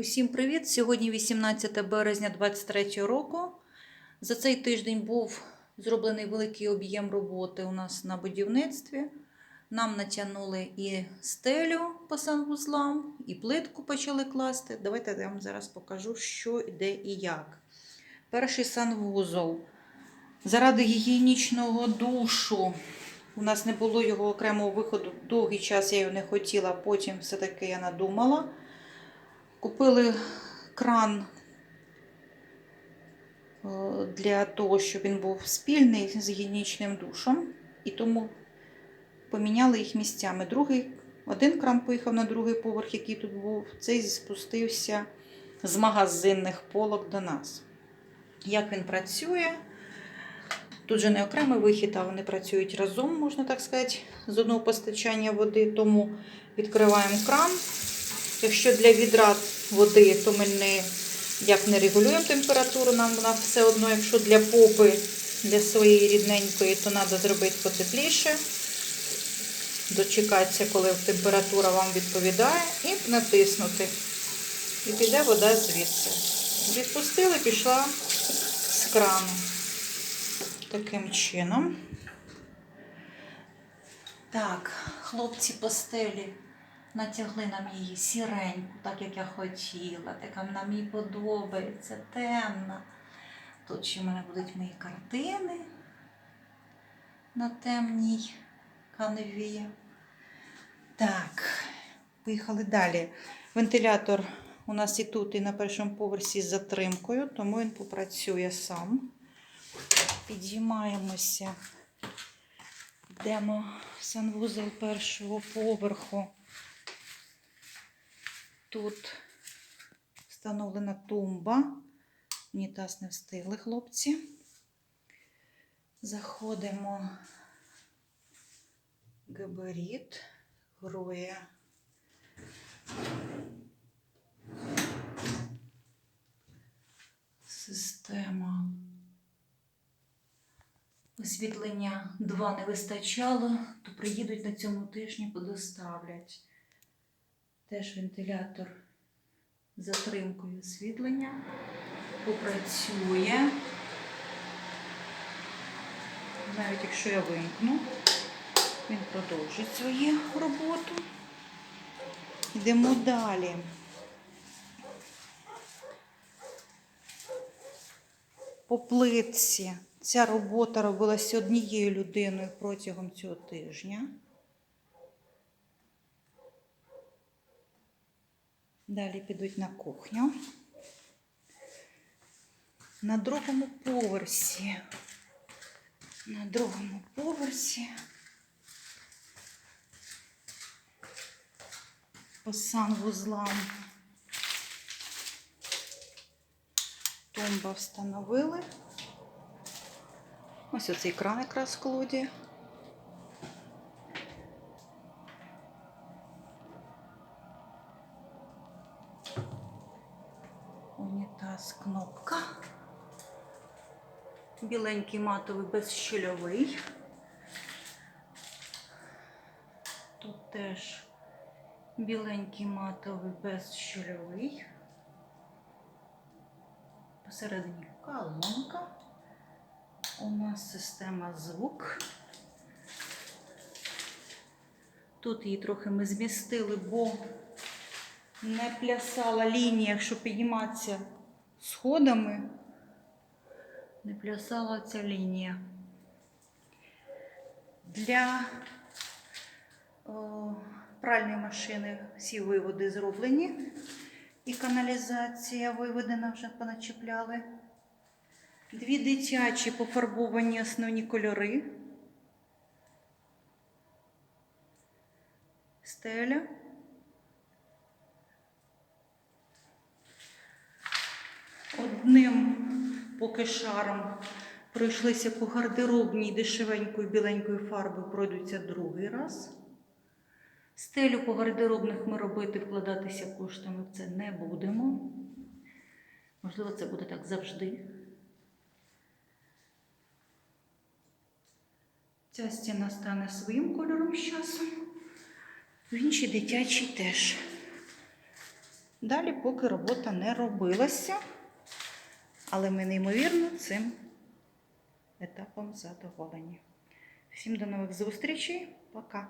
Усім привіт! Сьогодні 18 березня 2023 року. За цей тиждень був зроблений великий об'єм роботи у нас на будівництві. Нам натягнули і стелю по санвузлам, і плитку почали класти. Давайте я вам зараз покажу, що де і як. Перший санвузол. Заради гігієнічного душу. У нас не було його окремого виходу. Довгий час я його не хотіла, потім все-таки я надумала. Купили кран е, для того, щоб він був спільний з гігієнічним душем. І тому поміняли їх місцями. Другий, один кран поїхав на другий поверх, який тут був. Цей спустився з магазинних полок до нас. Як він працює? Тут же не окремий вихід, а вони працюють разом, можна так сказати, з одного постачання води. Тому відкриваємо кран. Якщо для відра води, то ми не, як не регулюємо температуру, нам вона все одно, якщо для попи, для своєї рідненької, то треба зробити потепліше. Дочекатися, коли температура вам відповідає, і натиснути. І піде вода звідси. Відпустили, пішла з крану. Таким чином. Так, хлопці по стелі натягли нам її сіреньку, так як я хотіла. Така вона мені подобається, темна. Тут ще в мене будуть мої картини на темній канві. Так, поїхали далі. Вентилятор у нас і тут, і на першому поверсі з затримкою, тому він попрацює сам. Підіймаємося. Йдемо в санвузол першого поверху. Тут встановлена тумба. Унітаз не встигли хлопці. Заходимо габарит, гроє. Система. Освітлення 2 не вистачало, то приїдуть на цьому тижні, подоставлять. Теж вентилятор з затримкою освітлення попрацює. Навіть якщо я вимкну, він продовжить свою роботу. Йдемо далі. По плитці. Ця робота робилася однією людиною протягом цього тижня. Далі підуть на кухню. На другому поверсі. На другому поверсі. По санвузлам. Тумба встановили. Ось оцей кран якраз в колоді. Унітаз кнопка. Біленький матовий безщільовий. Тут теж біленький матовий безщільовий. Посередині колонка. У нас система звук. Тут її трохи ми змістили, бо не плясала лінія, якщо підніматися сходами, не плясала ця лінія. Для о, пральної машини всі виводи зроблені. І каналізація виведена вже поначіпляли. Дві дитячі пофарбовані основні кольори. Стеля. Одним поки шаром пройшлися по гардеробній дешевенькою біленькою фарбою, пройдуться другий раз. Стелю по гардеробних ми робити, вкладатися коштами в це не будемо. Можливо, це буде так завжди. Ця стіна стане своїм кольором з часом. В іншій дитячій теж. Далі, поки робота не робилася, але ми неймовірно цим етапом задоволені. Всім до нових зустрічей. Пока!